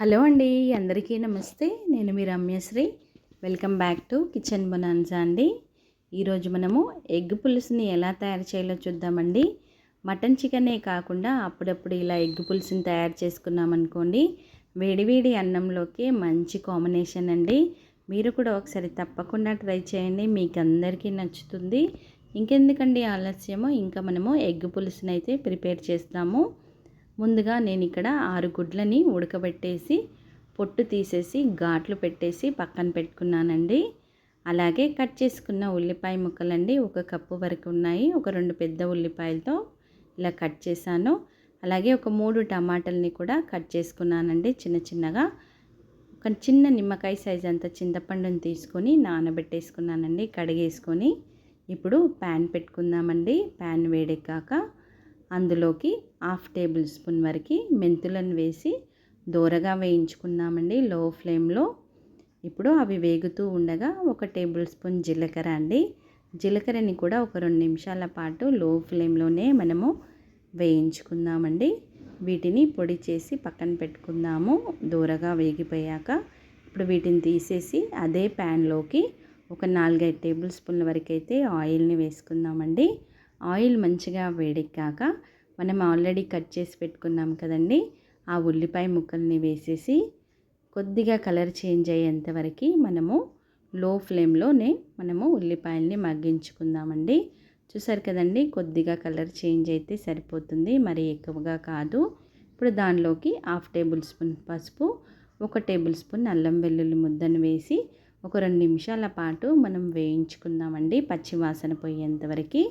Hello అండి అందరికీ నమస్తే. నేను మీ Ramyasri. Welcome back to kitchen bonanza అండి. ఈరోజు మనము ఎగ్ పులుసుని ఎలా తయారు చేయాలో చూద్దామండి. మటన్ చికెనే కాకుండా అప్పుడప్పుడు ఇలా ఎగ్ పులుసుని తయారు చేసుకున్నామనుకోండి వేడివేడి అన్నంలోకి మంచి కాంబినేషన్ అండి. మీరు కూడా ఒకసారి తప్పకుండా ట్రై చేయండి మీకు అందరికీ నచ్చుతుంది. ఇంకెందుకండి ఆలస్యము ఇంకా మనము ఎగ్ పులుసుని అయితే ప్రిపేర్ చేస్తాము. ముందుగా నేను ఇక్కడ ఆరు గుడ్లని ఉడకబెట్టేసి పొట్టు తీసేసి ఘాట్లు పెట్టేసి పక్కన పెట్టుకున్నానండి. అలాగే కట్ చేసుకున్న ఉల్లిపాయ ముక్కలండి ఒక కప్పు వరకు ఉన్నాయి. ఒక రెండు పెద్ద ఉల్లిపాయలతో ఇలా కట్ చేశాను. అలాగే ఒక మూడు టమాటాలని కూడా కట్ చేసుకున్నానండి చిన్న చిన్నగా. ఒక చిన్న నిమ్మకాయ సైజ్ అంత చింతపండుని తీసుకొని నానబెట్టేసుకున్నానండి కడిగేసుకొని. ఇప్పుడు ప్యాన్ పెట్టుకుందామండి ప్యాన్ వేడెక్కాక. అందులోకి హాఫ్ టేబుల్ స్పూన్ వరకు మెంతులను వేసి దోరగా వేయించుకున్నామండి లో ఫ్లేమ్లో. ఇప్పుడు అవి వేగుతూ ఉండగా ఒక టేబుల్ స్పూన్ జీలకర్ర అండి. జీలకర్రని కూడా ఒక రెండు నిమిషాల పాటు లో ఫ్లేమ్లోనే మనము వేయించుకుందామండి. వీటిని పొడి చేసి పక్కన పెట్టుకుందాము. దూరగా వేగిపోయాక ఇప్పుడు వీటిని తీసేసి అదే ప్యాన్లోకి ఒక నాలుగైదు టేబుల్ స్పూన్ల వరకు అయితే ఆయిల్ని వేసుకుందామండి. ఆయిల్ మంచిగా వేడెక్కాక మనం ఆల్రెడీ కట్ చేసి పెట్టుకున్నాం కదండి ఆ ఉల్లిపాయ ముక్కల్ని వేసేసి కొద్దిగా కలర్ చేంజ్ అయ్యేంత వరకు మనము లో ఫ్లేమ్లోనే మనము ఉల్లిపాయల్ని మగ్గించుకుందామండి. చూసారు కదండి కొద్దిగా కలర్ చేంజ్ అయితే సరిపోతుంది మరి ఎక్కువగా కాదు. ఇప్పుడు దానిలోకి హాఫ్ టేబుల్ స్పూన్ పసుపు ఒక టేబుల్ స్పూన్ అల్లం వెల్లుల్లి ముద్దను వేసి ఒక రెండు నిమిషాల పాటు మనం వేయించుకుందామండి పచ్చి వాసన పోయేంత వరకు.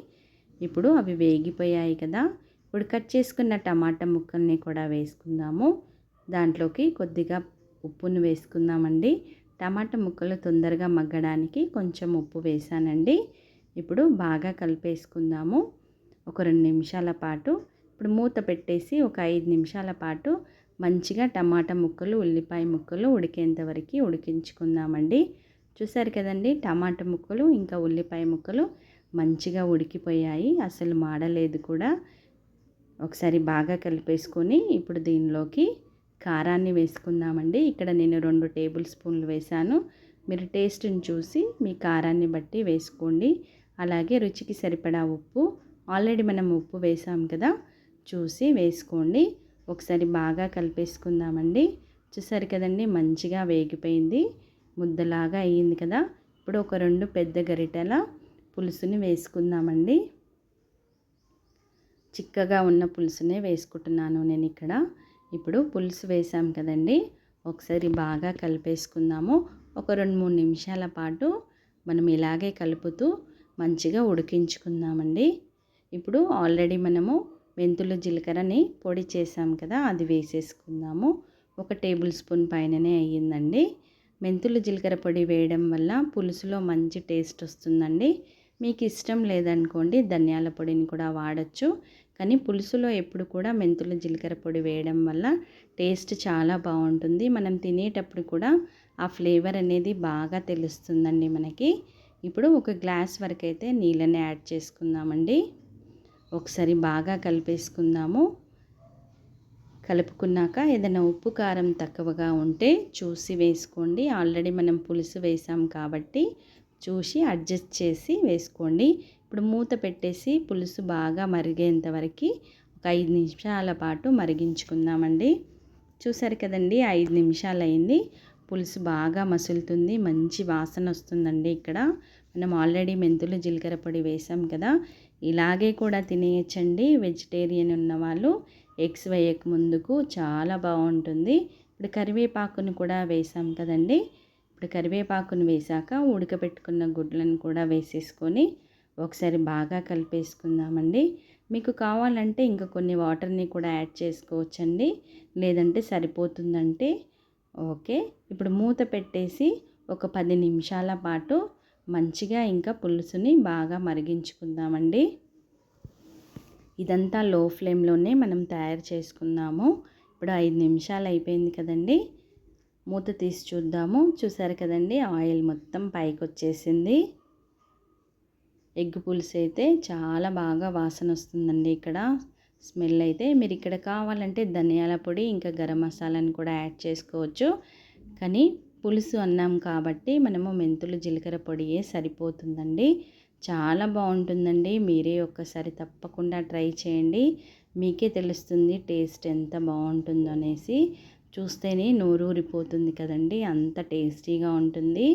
ఇప్పుడు అవి వేగిపోయాయి కదా. ఇప్పుడు కట్ చేసుకున్న టమాటా ముక్కల్ని కూడా వేసుకుందాము. దాంట్లోకి కొద్దిగా ఉప్పును వేసుకుందామండి. టమాటా ముక్కలు తొందరగా మగ్గడానికి కొంచెం ఉప్పు వేసానండి. ఇప్పుడు బాగా కలిపేసుకుందాము. ఒక రెండు నిమిషాల పాటు. ఇప్పుడు మూత పెట్టేసి ఒక ఐదు నిమిషాల పాటు మంచిగా టమాటా ముక్కలు ఉల్లిపాయ ముక్కలు ఉడికేంత వరకు ఉడికించుకుందామండి. చూసారు కదండి టమాటా ముక్కలు ఇంకా ఉల్లిపాయ ముక్కలు మంచిగా ఉడికిపోయాయి. అసలు మాడలేదు కూడా. ఒకసారి బాగా కలిపేసుకొని ఇప్పుడు దీనిలోకి కారాన్ని వేసుకుందామండి. ఇక్కడ నేను రెండు టేబుల్ స్పూన్లు వేసాను మీరు టేస్ట్ని చూసి మీ కారాన్ని బట్టి వేసుకోండి. అలాగే రుచికి సరిపడా ఉప్పు. ఆల్రెడీ మనం ఉప్పు వేసాం కదా చూసి వేసుకోండి. ఒకసారి బాగా కలిపేసుకుందామండి. చూసారు కదండి మంచిగా వేగిపోయింది. ముద్దలాగా అయ్యింది కదా. ఇప్పుడు ఒక రెండు పెద్ద గరిటెల పులుసుని వేసుకుందామండి. చిక్కగా ఉన్న పులుసునే వేసుకుంటున్నాను నేను ఇక్కడ. ఇప్పుడు పులుసు వేసాం కదండి. ఒకసారి బాగా కలిపేసుకుందాము. ఒక రెండు మూడు నిమిషాల పాటు మనం ఇలాగే కలుపుతూ మంచిగా ఉడికించుకుందామండి. ఇప్పుడు ఆల్రెడీ మనము మెంతులు జీలకర్రని పొడి చేసాం కదా అది వేసేసుకుందాము. ఒక టేబుల్ స్పూన్ పైననే అయ్యిందండి. మెంతులు జీలకర్ర పొడి వేయడం వల్ల పులుసులో మంచి టేస్ట్ వస్తుందండి. మీకు ఇష్టం లేదనుకోండి ధనియాల పొడిని కూడా వాడచ్చు. కానీ పులుసులో ఎప్పుడు కూడా మెంతులు జీలకర్ర పొడి వేయడం వల్ల టేస్ట్ చాలా బాగుంటుంది. మనం తినేటప్పుడు కూడా ఆ ఫ్లేవర్ అనేది బాగా తెలుస్తుందండి మనకి. ఇప్పుడు ఒక గ్లాస్ వరకు అయితే నీళ్ళని యాడ్ చేసుకుందామండి. ఒకసారి బాగా కలిపేసుకుందాము. కలుపుకున్నాక ఏదైనా ఉప్పు కారం తక్కువగా ఉంటే చూసి వేసుకోండి. ఆల్రెడీ మనం పులుసు వేసాం కాబట్టి చూసి అడ్జస్ట్ చేసి వేసుకోండి. ఇప్పుడు మూత పెట్టేసి పులుసు బాగా మరిగేంత వరకు ఒక ఐదు నిమిషాల పాటు మరిగించుకుందామండి. చూసారు కదండి ఐదు నిమిషాలు అయింది పులుసు బాగా మసులుతుంది మంచి వాసన వస్తుందండి ఇక్కడ. మనం ఆల్రెడీ మెంతులు జీలకర్ర పొడి వేసాం కదా. ఇలాగే కూడా తినేయచ్చండి. వెజిటేరియన్ ఉన్న వాళ్ళు ఎగ్స్ వేయక ముందుకు చాలా బాగుంటుంది. ఇప్పుడు కరివేపాకును కూడా వేసాం కదండి. ఇప్పుడు కరివేపాకును వేసాక ఉడకబెట్టుకున్న గుడ్లను కూడా వేసేసుకొని ఒకసారి బాగా కలిపేసుకుందామండి. మీకు కావాలంటే ఇంకా కొన్ని వాటర్ని కూడా యాడ్ చేసుకోవచ్చండి. లేదంటే సరిపోతుందంటే ఓకే. ఇప్పుడు మూత పెట్టేసి ఒక పది నిమిషాల పాటు మంచిగా ఇంకా పులుసుని బాగా మరిగించుకుందామండి. ఇదంతా లో ఫ్లేమ్లోనే మనం తయారు చేసుకుందాము. ఇప్పుడు ఐదు నిమిషాలు అయిపోయింది కదండి. మూత తీసి చూద్దాము. చూసారు కదండి ఆయిల్ మొత్తం పైకి వచ్చేసింది ఎగ్ పులుసు అయితే చాలా బాగా వాసన వస్తుందండి ఇక్కడ. స్మెల్ అయితే మీరు ఇక్కడ కావాలంటే ధనియాల పొడి ఇంకా గరం మసాలాని కూడా యాడ్ చేసుకోవచ్చు. కానీ పులుసు అన్నాం కాబట్టి మనము మెంతులు జీలకర్ర పొడియే సరిపోతుందండి. చాలా బాగుంటుందండి. మీరే ఒక్కసారి తప్పకుండా ట్రై చేయండి. మీకే తెలుస్తుంది టేస్ట్ ఎంత బాగుంటుందో అనేసి చూస్తేనే నోరూరిపోతుంది కదండి. అంత టేస్టీగా ఉంటుంది.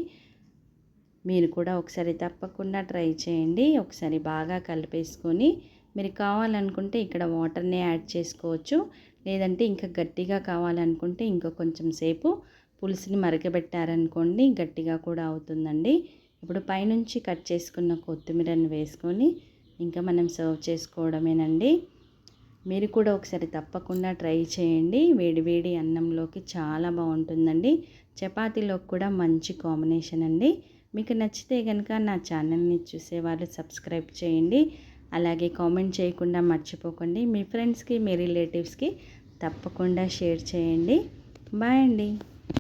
మీరు కూడా ఒకసారి తప్పకుండా ట్రై చేయండి. ఒకసారి బాగా కలిపేసుకొని మీరు కావాలనుకుంటే ఇక్కడ వాటర్ని యాడ్ చేసుకోవచ్చు. లేదంటే ఇంకా గట్టిగా కావాలనుకుంటే ఇంకా కొంచెం సేపు పులుసుని మరగబెట్టారనుకోండి గట్టిగా కూడా అవుతుందండి. ఇప్పుడు పైనుంచి కట్ చేసుకున్న కొత్తిమీరని వేసుకొని ఇంకా మనం సర్వ్ చేసుకోవడమేనండి. మీరు కూడా ఒకసారి తప్పకుండా ట్రై చేయండి. వేడివేడి అన్నంలోకి చాలా బాగుంటుందండి. చపాతీలోకి కూడా మంచి కాంబినేషన్ అండి. మీకు నచ్చితే కనుక నా ఛానల్ని చూసేవాళ్ళు సబ్స్క్రైబ్ చేయండి. అలాగే కామెంట్ చేయకుండా మర్చిపోకండి. మీ ఫ్రెండ్స్కి మీ రిలేటివ్స్కి తప్పకుండా షేర్ చేయండి. బాయ్ అండి.